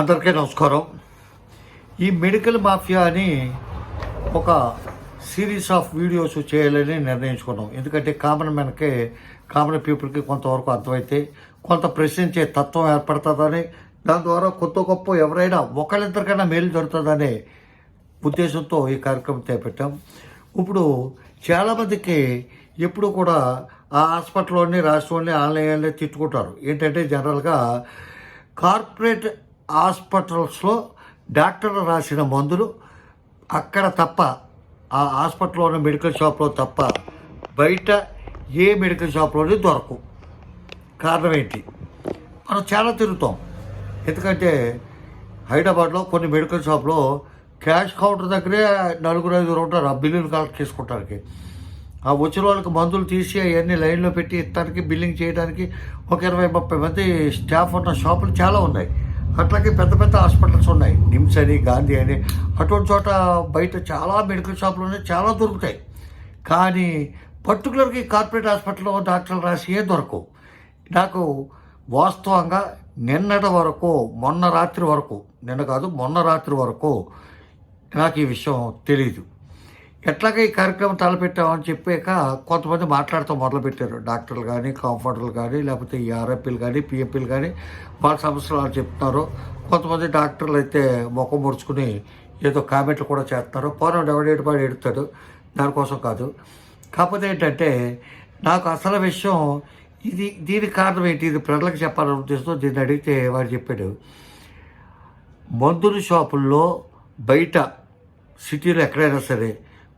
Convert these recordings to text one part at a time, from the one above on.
అందరికీ నమస్కారం. ఈ మెడికల్ మాఫియా అని ఒక సిరీస్ ఆఫ్ వీడియోస్ చేయాలని నిర్ణయించుకున్నాం. ఎందుకంటే కామన్ మ్యాన్కి కామన్ పీపుల్కి కొంతవరకు అర్థమైతే కొంత ప్రశ్నించే తత్వం ఏర్పడుతుందని దాని ద్వారా కొత్త గొప్ప ఎవరైనా ఒకళ్ళిద్దరికైనా మేలు జరుగుతుందనే ఉద్దేశంతో ఈ కార్యక్రమం చేపట్టాం. ఇప్పుడు చాలామందికి ఎప్పుడు కూడా ఆ హాస్పిటల్లోని రాష్ట్రంలోని ఆన్లైన్లో తిట్టుకుంటారు. ఏంటంటే జనరల్గా కార్పొరేట్ హాస్పిటల్స్లో డాక్టర్లు రాసిన మందులు అక్కడ తప్ప ఆ హాస్పిటల్లో ఉన్న మెడికల్ షాప్లో తప్ప బయట ఏ మెడికల్ షాప్లోనే దొరకవు. కారణం ఏంటి? మనం చాలా తిరుగుతాం. ఎందుకంటే హైదరాబాద్లో కొన్ని మెడికల్ షాప్లో క్యాష్ కౌంటర్ దగ్గరే నలుగురు ఐదుగురు ఉంటారు ఆ బిల్లులు కలెక్ట్ చేసుకోవడానికి ఆ వచ్చిన వాళ్ళకి మందులు తీసి అవన్నీ లైన్లో పెట్టి ఇస్తానికి బిల్లింగ్ చేయడానికి ఒక ఇరవై ముప్పై మంది స్టాఫ్ ఉన్న షాపులు చాలా ఉన్నాయి. అట్లాగే పెద్ద పెద్ద హాస్పిటల్స్ ఉన్నాయి. నిమ్స్ అని గాంధీ అని. అటువంటి చోట బయట చాలా మెడికల్ షాపులు ఉన్నాయి చాలా దొరుకుతాయి. కానీ పర్టికులర్గా ఈ కార్పొరేట్ హాస్పిటల్లో డాక్టర్లు రాసి ఏ దొరకవు. నాకు వాస్తవంగా నిన్నటి వరకు మొన్న రాత్రి వరకు నిన్న కాదు మొన్న రాత్రి వరకు నాకు ఈ విషయం తెలియదు ఎట్లాగా ఈ కార్యక్రమం తలపెట్టామని చెప్పాక కొంతమంది మాట్లాడుతూ మొదలుపెట్టారు. డాక్టర్లు కానీ కాంపౌండర్లు కానీ లేకపోతే ఈ ఆర్ఎఫ్పీలు కానీ పిఎంపీలు కానీ వాళ్ళ సమస్యలు వాళ్ళు చెప్తున్నారు. కొంతమంది డాక్టర్లు అయితే ముఖం ముడుచుకుని ఏదో కామెంట్లు కూడా చేస్తున్నారు. పోరాడు ఎవడేటి పాడు ఎడుతాడు దానికోసం కాదు. కాకపోతే ఏంటంటే నాకు అసలు విషయం ఇది దీని కారణం ఏంటి? ఇది ప్రజలకు చెప్పాలని ఉద్దేశంతో దీన్ని అడిగితే వాడు చెప్పాడు. మందుల షాపుల్లో బయట సిటీలో ఎక్కడైనా సరే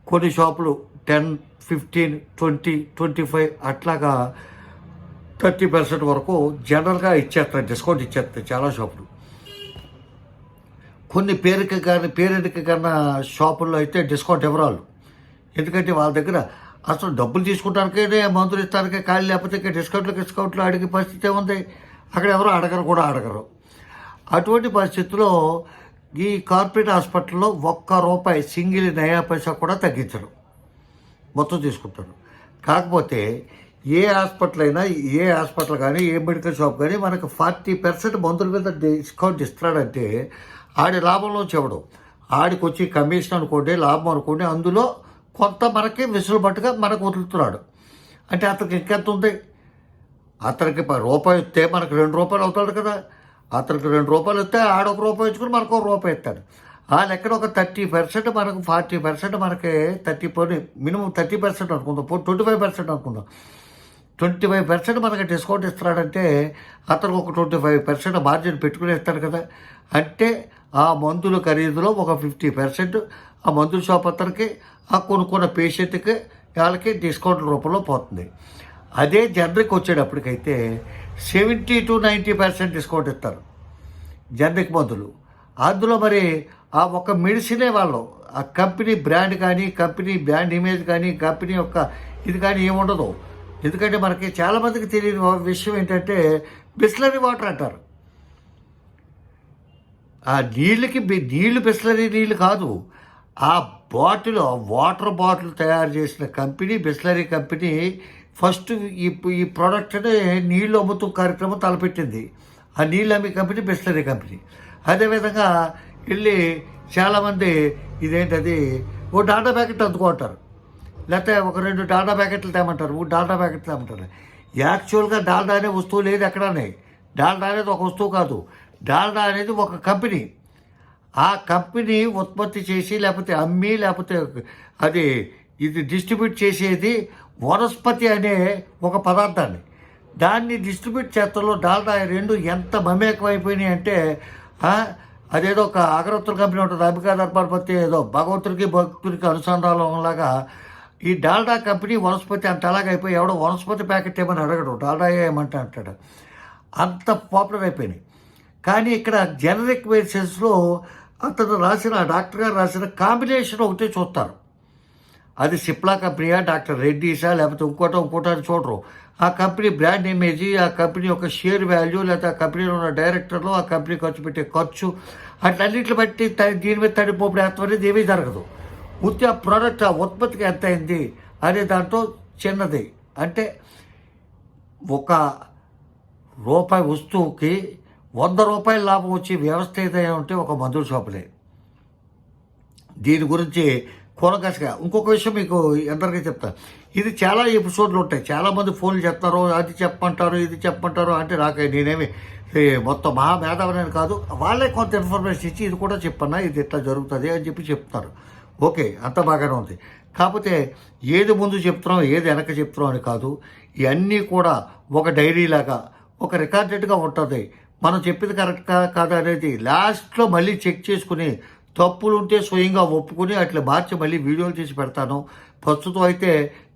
కొన్ని షాపులు ten fifteen twenty twenty five అట్లాగా థర్టీ పర్సెంట్ వరకు జనరల్గా ఇచ్చేస్తారు డిస్కౌంట్ ఇచ్చేస్తాయి చాలా షాపులు. కొన్ని పేరుకి కానీ పేరెంట్కి కన్నా షాపుల్లో అయితే డిస్కౌంట్ ఇవ్వరాలు ఎందుకంటే వాళ్ళ దగ్గర అసలు డబ్బులు తీసుకుంటానికే మందులు ఇస్తానికే ఖాళీ లేకపోతే ఇంకా డిస్కౌంట్లు డిస్కౌంట్లు అడిగే పరిస్థితి ఉంది. అక్కడ ఎవరు అడగరు కూడా అడగరు. అటువంటి పరిస్థితుల్లో ఈ కార్పొరేట్ హాస్పిటల్లో ఒక్క రూపాయి సింగిల్ నయా పైసా కూడా తగ్గించరు. మొత్తం తీసుకుంటారు. కాకపోతే ఏ హాస్పిటల్ అయినా ఏ హాస్పిటల్ కానీ ఏ మెడికల్ షాప్ కానీ మనకు ఫార్టీ పర్సెంట్ మందుల మీద డిస్కౌంట్ ఇస్తున్నాడంటే ఆడి లాభంలో చెవడం. ఆడికి వచ్చి కమిషన్ అనుకోండి లాభం అనుకోండి అందులో కొంత మనకి వెసులుబాటుగా మనకు వదులుతున్నాడు. అంటే అతనికి ఇంకెంత ఉంది? అతనికి ప- రూపాయి ఇస్తే మనకు రెండు రూపాయలు అవుతాడు కదా. అతనికి రెండు రూపాయలు ఇస్తే ఆడొక రూపాయి ఇచ్చుకుని మనకు ఒక రూపాయి ఇస్తాడు. ఆ లెక్కన ఒక థర్టీ పర్సెంట్ మనకు ఫార్టీ పర్సెంట్ మనకి థర్టీ పోనీ మినిమం థర్టీ పర్సెంట్ అనుకుందాం. ట్వంటీ ఫైవ్ పర్సెంట్ అనుకుందాం. ట్వంటీ ఫైవ్ పర్సెంట్ మనకి డిస్కౌంట్ ఇస్తున్నాడంటే అతను ఒక ట్వంటీ ఫైవ్ పర్సెంట్ మార్జిన్ పెట్టుకుని ఇస్తాడు కదా. అంటే ఆ మందుల ఖరీదులో ఒక ఫిఫ్టీ పర్సెంట్ ఆ మందుల షాప్ అతనికి ఆ కొనుక్కున్న పేషెంట్కి వాళ్ళకి డిస్కౌంట్ రూపంలో పోతుంది. అదే generic వచ్చేటప్పటికైతే seventy to ninety percent discount ఇస్తారు. జనరిక్ మందులు. అందులో మరి ఆ ఒక మెడిసినే వాళ్ళు ఆ కంపెనీ బ్రాండ్ కానీ కంపెనీ బ్రాండ్ ఇమేజ్ కానీ కంపెనీ యొక్క ఇది కానీ ఏముండదు ఎందుకంటే మనకి చాలామందికి తెలియని విషయం ఏంటంటే బిస్లరీ వాటర్ అంటారు. ఆ నీళ్ళకి నీళ్ళు నీళ్ళు బిస్లరీ నీళ్ళు కాదు. ఆ బాటిల్ వాటర్ బాటిల్ తయారు చేసిన కంపెనీ బిస్లరీ కంపెనీ ఫస్ట్ ఈ ఈ ప్రోడక్ట్ని నీళ్ళు అమ్ముతూ కార్యక్రమం తలపెట్టింది. ఆ నీళ్ళు అమ్మే కంపెనీ బిస్లరీ కంపెనీ అదేవిధంగా వెళ్ళి చాలామంది ఇదేంటది ఓ డాటా ప్యాకెట్ అందుకుంటారు లేకపోతే ఒక రెండు డాటా ప్యాకెట్లు తేమంటారు మూడు డాటా ప్యాకెట్లు తేమంటారు. యాక్చువల్గా డాల్డా అనే వస్తువు లేదు ఎక్కడనే. డాల్డా అనేది ఒక వస్తువు కాదు. డాల్డా అనేది ఒక కంపెనీ. ఆ కంపెనీ ఉత్పత్తి చేసి లేకపోతే అమ్మి లేకపోతే అది ఇది డిస్ట్రిబ్యూట్ చేసేది వనస్పతి అనే ఒక పదార్థాన్ని. దాన్ని డిస్ట్రిబ్యూట్ చేస్తలో డాల్డా రెండు ఎంత మమేకం అయిపోయినాయి అంటే అదేదో ఒక అగరత్తుల కంపెనీ ఉంటుంది అంబికా దర్బార్పతి ఏదో భగవంతుడికి భక్తుడికి అనుసంధానం లాగా. ఈ డాల్డా కంపెనీ వనస్పతి అంత అలాగ అయిపోయి ఎవడో వనస్పతి ప్యాకెట్ ఏమని అడగడు డాల్డా ఏమంటే అంటాడు. అంత పాపులర్ అయిపోయినాయి. కానీ ఇక్కడ జనరిక్ మెడిసిన్స్లో అతను రాసిన డాక్టర్ గారు రాసిన కాంబినేషన్ ఒకటే చూస్తారు. అది సిప్లా కంపెనీయా డాక్టర్ రెడ్డీసా లేకపోతే ఇంకోటో ఇంకోటో అని చూడరు. ఆ కంపెనీ బ్రాండ్ ఇమేజ్ ఆ కంపెనీ యొక్క షేర్ వాల్యూ లేకపోతే ఆ కంపెనీలో ఉన్న డైరెక్టర్లు ఆ కంపెనీ ఖర్చు పెట్టే ఖర్చు అట్లన్నింటిని బట్టి దీని మీద తడిపోపుడు వేస్తాం అనేది ఏమీ జరగదు. ఉత్తి ఆ ప్రోడక్ట్ ఆ ఉత్పత్తికి ఎంత అయింది అనే దాంట్లో చిన్నది. అంటే ఒక రూపాయి వస్తువుకి వంద రూపాయల లాభం వచ్చే వ్యవస్థ ఏదైనా ఉంటే ఒక మందుల షాపులే. దీని గురించి కూరగాసుగా ఇంకొక విషయం మీకు అందరికీ చెప్తా. ఇది చాలా ఎపిసోడ్లు ఉంటాయి. చాలామంది ఫోన్లు చెప్తారు అది చెప్పమంటారు ఇది చెప్పమంటారు అంటే నాకు నేనేమి మొత్తం మహా మేధావని కాదు. వాళ్ళే కొంత ఇన్ఫర్మేషన్ ఇచ్చి ఇది కూడా చెప్పన్నా ఇది ఇట్లా జరుగుతుంది అని చెప్పి చెప్తారు. ఓకే అంత బాగానే ఉంది. కాకపోతే ఏది ముందు చెప్తున్నాం ఏది వెనక చెప్తున్నాం అని కాదు. ఇవన్నీ కూడా ఒక డైరీ లాగా ఒక రికార్డెడ్గా ఉంటుంది. మనం చెప్పింది కరెక్ట్ కాదా అనేది లాస్ట్లో మళ్ళీ చెక్ చేసుకుని తప్పులు ఉంటే స్వయంగా ఒప్పుకొని అట్లా మార్చి మళ్ళీ వీడియోలు చేసి పెడతాను. ప్రస్తుతం అయితే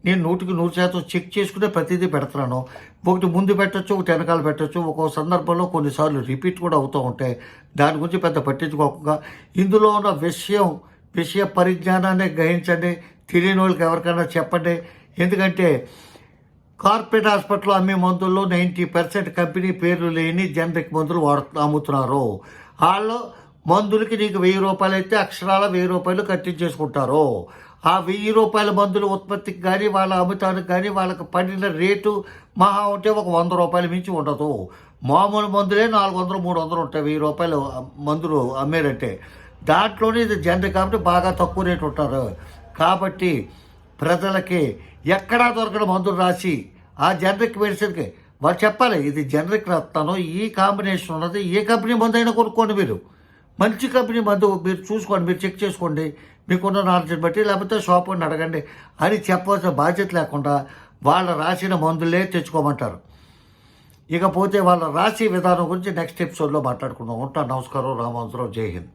నేను నూటికి నూరు శాతం చెక్ చేసుకునే ప్రతిదీ పెడుతున్నాను ఒకటి ముందు పెట్టచ్చు ఒకటి వెనకాల పెట్టచ్చు. ఒక్కో సందర్భంలో కొన్నిసార్లు రిపీట్ కూడా అవుతూ ఉంటాయి. దాని గురించి పెద్ద పట్టించుకోకుండా ఇందులో ఉన్న విషయం విషయ పరిజ్ఞానాన్ని గ్రహించండి. తెలియని వాళ్ళకి ఎవరికైనా చెప్పండి. ఎందుకంటే కార్పొరేట్ హాస్పిటల్లో అమ్మే మందుల్లో నైంటీ పర్సెంట్ కంపెనీ పేర్లు లేని జనరిక్ మందులు వాడు అమ్ముతున్నారు. వాళ్ళు మందులకి నీకు వెయ్యి రూపాయలు అయితే అక్షరాల వెయ్యి రూపాయలు కట్టించేసుకుంటారు. ఆ వెయ్యి రూపాయల మందుల ఉత్పత్తికి కానీ వాళ్ళ అమ్ముతానికి కానీ వాళ్ళకి పడిన రేటు మహా ఉంటే ఒక వంద రూపాయలు మించి ఉండదు. మామూలు మందులే నాలుగు వందలు మూడు వందలు ఉంటాయి వెయ్యి రూపాయలు మందులు అమ్మేరంటే దాంట్లోనే ఇది జనరల్ కాబట్టి బాగా తక్కువ రేటు ఉంటారు. కాబట్టి ప్రజలకి ఎక్కడా దొరకని మందులు రాసి ఆ జనరిక్ మెడిసిన్కి వాళ్ళు చెప్పాలి ఇది జనరిక్ రత్తాను ఈ కాంబినేషన్ ఉన్నది ఏ కంపెనీ మందు అయినా కొనుక్కోండి మీరు. మంచి కంపెనీ మందు మీరు చూసుకోండి మీరు చెక్ చేసుకోండి. మీకున్న నాలెడ్జ్ని బట్టి లేకపోతే షాప్ అని అడగండి అని చెప్పవలసిన బాధ్యత లేకుండా వాళ్ళు రాసిన మందులే తెచ్చుకోమంటారు. ఇకపోతే వాళ్ళ రాసి విధానం గురించి నెక్స్ట్ ఎపిసోడ్లో మాట్లాడుకుందాం. ఉంటాను నమస్కారం. రామాంతరావు జై హింద్.